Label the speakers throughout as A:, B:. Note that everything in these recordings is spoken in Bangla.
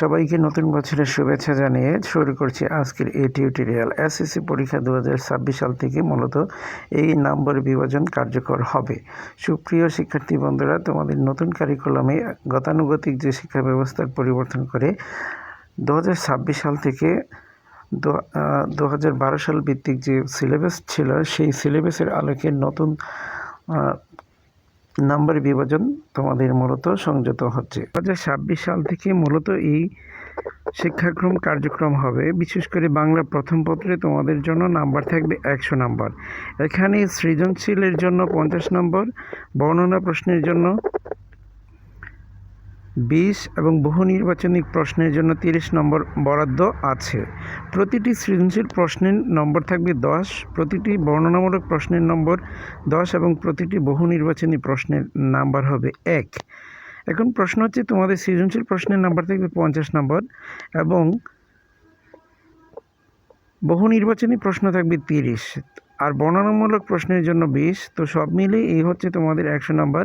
A: সবাইকে নতুন বছরের শুভেচ্ছা জানিয়ে শুরু করছি আজকের এই টিউটোরিয়াল এসএসসি পরীক্ষা দু হাজার ছাব্বিশ সাল থেকে মূলত এই নম্বর বিভাজন কার্যকর হবে। সুপ্রিয় শিক্ষার্থী বন্ধুরা, তোমাদের নতুন কারিকুলামে গতানুগতিক যে শিক্ষা ব্যবস্থার পরিবর্তন করে দু হাজার ছাব্বিশ সাল থেকে দু হাজার বারো সাল ভিত্তিক যে সিলেবাস ছিল, সেই সিলেবাসের আলোকে নতুন নাম্বার বিভাজন তোমাদের মূলত সংযত হচ্ছে। দু হাজার ছাব্বিশ সাল থেকে মূলত এই শিক্ষাক্রম কার্যক্রম হবে। বিশেষ করে বাংলা প্রথম পত্রে তোমাদের জন্য নাম্বার থাকবে একশো নাম্বার। এখানে সৃজনশীলের জন্য পঞ্চাশ নম্বর, বর্ণনা প্রশ্নের জন্য বিশ এবং বহু নির্বাচনী প্রশ্নের জন্য তিরিশ নম্বর বরাদ্দ আছে। প্রতিটি সৃজনশীল প্রশ্নের নম্বর থাকবে দশ, প্রতিটি বর্ণনামূলক প্রশ্নের নম্বর দশ এবং প্রতিটি বহু নির্বাচনী প্রশ্নের নাম্বার হবে এক। এখন প্রশ্ন হচ্ছে, তোমাদের সৃজনশীল প্রশ্নের নাম্বার থাকবে পঞ্চাশ নম্বর এবং বহু নির্বাচনী প্রশ্ন থাকবে তিরিশ। আর বর্ণনামূলক প্রশ্নের জন্য বিশ, তো সব মিলে এই হচ্ছে তোমাদের একশো নম্বর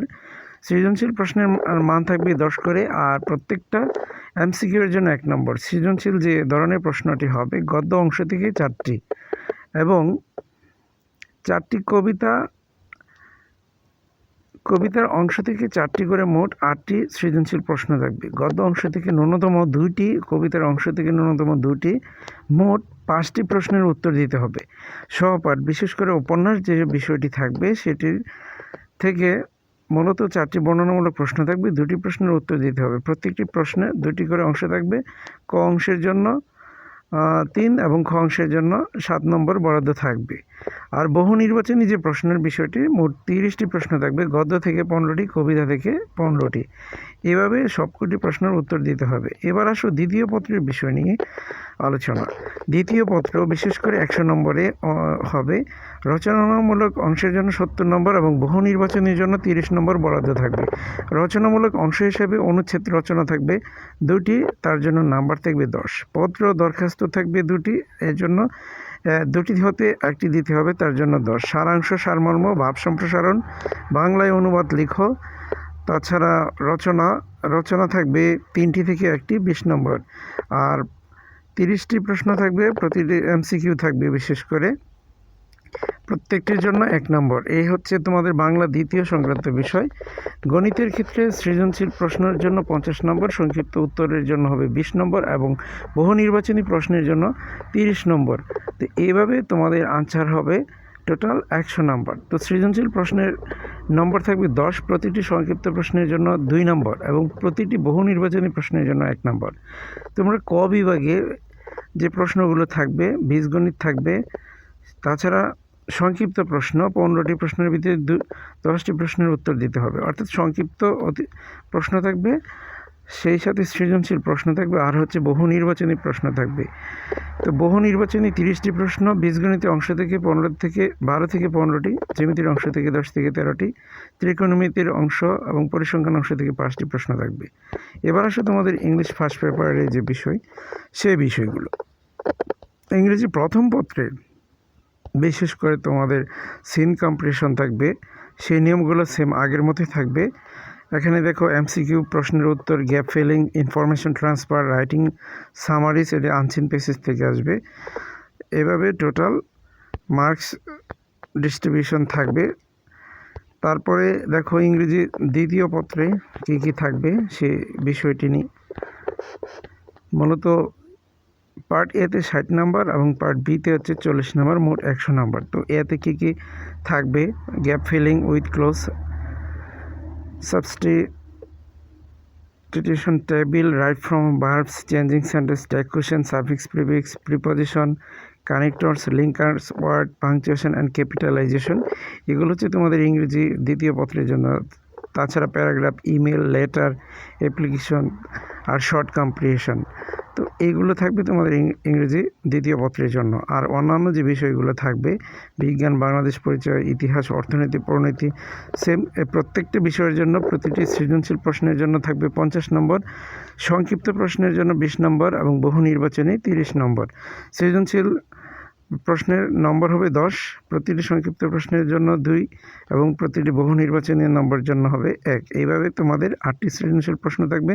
A: সৃজনশীল প্রশ্নের মান থাকবে দশ করে আর প্রত্যেকটা এমসিকিউ এর জন্য এক নম্বর। সৃজনশীল যে ধরনের প্রশ্নটি হবে, গদ্য অংশ থেকে চারটি এবং চারটি কবিতা, কবিতার অংশ থেকে চারটি করে মোট আটটি সৃজনশীল প্রশ্ন থাকবে। গদ্য অংশ থেকে ন্যূনতম দুইটি, কবিতার অংশ থেকে ন্যূনতম দুটি মোট পাঁচটি প্রশ্নের উত্তর দিতে হবে। সহপাঠ, বিশেষ করে উপন্যাস যে বিষয়টি থাকবে, সেটির থেকে মূলত চারটি বর্ণনামূলক প্রশ্ন থাকবে, দুটি প্রশ্নের উত্তর দিতে হবে। প্রত্যেকটি প্রশ্নে দুটি করে অংশ থাকবে। ক অংশের জন্য তিন এবং খ অংশের জন্য সাত নম্বর বরাদ্দ থাকবে। আর বহু নির্বাচনী যে প্রশ্নের বিষয়টি, মোট তিরিশটি প্রশ্ন থাকবে, গদ্য থেকে পনেরোটি, কবিতা থেকে পনেরোটি। এভাবে সবকটি প্রশ্নের উত্তর দিতে হবে। এবার আসো দ্বিতীয় পত্রের বিষয় নিয়ে। আলোচনা। দ্বিতীয় পত্র, বিশেষ করে একশো নম্বরে হবে, রচনামূলক অংশের জন্য সত্তর নম্বর এবং বহু নির্বাচনের জন্য তিরিশ নম্বর বরাদ্দ থাকবে। রচনামূলক অংশ হিসেবে অনুচ্ছেদ রচনা থাকবে দুটি, তার জন্য নাম্বার থাকবে দশ। পত্র দরখাস্ত থাকবে দুটি, এর জন্য দুটি হতে একটি দিতে হবে, তার জন্য দশ। সারাংশ, সারমর্ম, ভাব সম্প্রসারণ, বাংলায় অনুবাদ লিখো, তাছাড়া রচনা রচনা থাকবে তিনটি থেকে একটি, বিশ নম্বর। আর তিরিশটি প্রশ্ন থাকবে, প্রতিটি এমসিকিউ থাকবে বিশেষ করে। প্রত্যেকটির জন্য এক নম্বর। এই হচ্ছে তোমাদের বাংলা দ্বিতীয় সংক্রান্ত বিষয়। গণিতের ক্ষেত্রে সৃজনশীল প্রশ্নের জন্য পঞ্চাশ নম্বর, সংক্ষিপ্ত উত্তরের জন্য হবে বিশ নম্বর এবং বহু নির্বাচনী প্রশ্নের জন্য তিরিশ নম্বর। তো এইভাবে তোমাদের আনসার হবে টোটাল একশো নম্বর। তো সৃজনশীল প্রশ্নের নম্বর থাকবে দশ, প্রতিটি সংক্ষিপ্ত প্রশ্নের জন্য দুই নম্বর এবং প্রতিটি বহু নির্বাচনী প্রশ্নের জন্য এক নম্বর। তোমরা ক বিভাগে যে প্রশ্নগুলো থাকবে, বীজগণিত থাকবে, তাছাড়া সংক্ষিপ্ত প্রশ্ন, পনেরোটি প্রশ্নের ভিতরে দশটি প্রশ্নের উত্তর দিতে হবে। অর্থাৎ সংক্ষিপ্ত অতি, প্রশ্ন থাকবে সেই সাথে সৃজনশীল প্রশ্ন থাকবে, আর হচ্ছে বহু নির্বাচনী প্রশ্ন থাকবে। তো বহু নির্বাচনী তিরিশটি প্রশ্ন বীজগণিতের অংশ থেকে পনেরো থেকে বারো থেকে পনেরোটি, জ্যামিতির অংশ থেকে দশ থেকে তেরোটি, ত্রিকোণমিতির অংশ এবং পরিসংখ্যান অংশ থেকে পাঁচটি প্রশ্ন থাকবে। এবার আসো তোমাদের ইংলিশ ফার্স্ট পেপারের যে বিষয়, সেই বিষয়গুলো। ইংরেজি প্রথম পত্রে বিশেষ করে তোমাদের সিন কম্পিটিশন থাকবে, সেই নিয়মগুলো সেম আগের মতোই থাকবে। এখানে দেখো এমসিকিউ প্রশ্নের উত্তর gap filling information transfer writing summaries এটা আনসিন পেসেস থেকে আসবে। এভাবে টোটাল মার্কস ডিস্ট্রিবিউশন থাকবে। তারপরে দেখো ইংরেজি দ্বিতীয় পত্রে কী কী থাকবে সে বিষয়টি নিয়ে। মূলত পার্ট এতে ষাট নাম্বার এবং পার্ট বিতে হচ্ছে চল্লিশ নাম্বার, মোট একশো নাম্বার। তো এতে কী কী থাকবে? Gap filling with clues substitution table right form verbs changing sentence tag question suffix prefix preposition connectors linkers word punctuation and capitalisation এগুলো হচ্ছে তোমাদের ইংরেজি দ্বিতীয় পত্রের জন্য। তাছাড়া প্যারাগ্রাফ, ইমেল, লেটার অ্যাপ্লিকেশন আর শর্ট কম্প্রিহেশন তো এইগুলো থাকবে তোমাদের ইংরেজি দ্বিতীয় পত্রের জন্য। আর অন্যান্য যে বিষয়গুলো থাকবে, বিজ্ঞান, বাংলাদেশ পরিচয়, ইতিহাস, অর্থনীতি, পরিণতি সেম প্রত্যেকটা বিষয়ের জন্য প্রতিটি সৃজনশীল প্রশ্নের জন্য থাকবে পঞ্চাশ নম্বর, সংক্ষিপ্ত প্রশ্নের জন্য বিশ নম্বর এবং বহু নির্বাচনে তিরিশ নম্বর। সৃজনশীল প্রশ্নের নম্বর হবে দশ, প্রতিটি সংক্ষিপ্ত প্রশ্নের জন্য দুই এবং প্রতিটি বহু নির্বাচনী নম্বর জন্য হবে এক। এইভাবে তোমাদের আটটি সৃজনশীল প্রশ্ন থাকবে,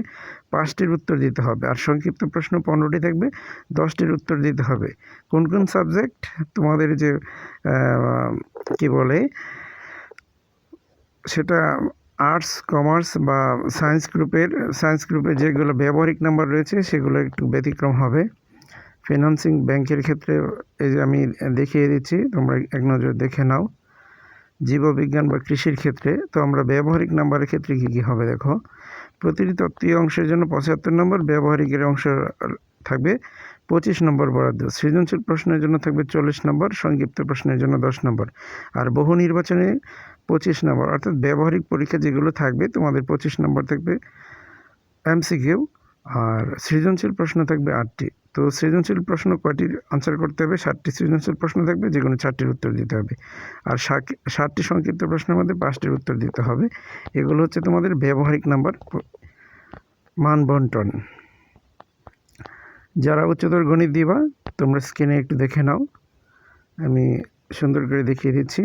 A: পাঁচটির উত্তর দিতে হবে আর সংক্ষিপ্ত প্রশ্ন পনেরোটি থাকবে, দশটির উত্তর দিতে হবে। কোন কোন সাবজেক্ট তোমাদের যে কি বলে, সেটা আর্টস, কমার্স বা সায়েন্স গ্রুপের, সায়েন্স গ্রুপে যেগুলো ব্যবহারিক নাম্বার রয়েছে সেগুলো একটু ব্যতিক্রম হবে। ফিনান্সিং ব্যাংকের ক্ষেত্রে, এই যে আমি দেখিয়ে দিচ্ছি, তোমরা এক নজর দেখে নাও। জীববিজ্ঞান বা কৃষির ক্ষেত্রে, তো আমরা ব্যবহারিক নাম্বারের ক্ষেত্রে কী কী হবে দেখো? প্রতিটি তত্ত্বীয় অংশের জন্য পঁচাত্তর নম্বর ব্যবহারিকের অংশ থাকবে পঁচিশ নম্বর বরাদ্দ, সৃজনশীল প্রশ্নের জন্য থাকবে চল্লিশ নম্বর, সংক্ষিপ্ত প্রশ্নের জন্য দশ নম্বর। আর বহু নির্বাচনে পঁচিশ নম্বর, অর্থাৎ ব্যবহারিক পরীক্ষা যেগুলো থাকবে, তোমাদের পঁচিশ নম্বর থাকবে এমসিকিউ, আর সৃজনশীল প্রশ্ন থাকবে আটটি। তো সৃজনশীল প্রশ্ন কয়টির আনসার করতে হবে? ষাটটি সৃজনশীল প্রশ্ন থাকবে, যে কোনো চারটির উত্তর দিতে হবে। আর ষাটটি সংক্ষিপ্ত প্রশ্নের মধ্যে পাঁচটির উত্তর দিতে হবে। এগুলো হচ্ছে তোমাদের ব্যবহারিক নাম্বার, মান বন্টন। যারা উচ্চতর গণিত দিবা, তোমরা স্ক্রিনে একটু দেখে নাও। আমি সুন্দর করে দেখিয়ে দিচ্ছি।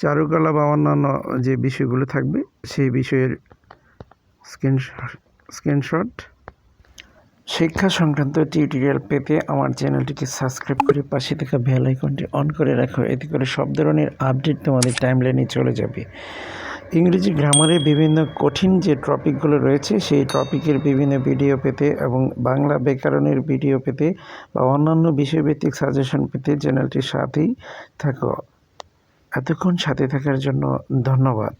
A: চারুকলা বা অন্যান্য যে বিষয়গুলো থাকবে, সেই বিষয়ের স্ক্রিন স্ক্রিনশট শিক্ষা সংক্রান্ত টিউটোরিয়াল পেতে আমার চ্যানেলটিকে সাবস্ক্রাইব করে পাশে থাকা বেল আইকনটি অন করে রাখো। এতে করে সব ধরনের আপডেট তোমাদের টাইমলাইনে চলে যাবে। ইংরেজি গ্রামারের বিভিন্ন কঠিন যে টপিকগুলো রয়েছে, সেই টপিকের বিভিন্ন ভিডিও পেতে এবং বাংলা ব্যাকরণের ভিডিও পেতে বা অন্যান্য বিষয়ভিত্তিক সাজেশন পেতে চ্যানেলটির সাথেই থাকো। এতক্ষণ সাথে থাকার জন্য ধন্যবাদ।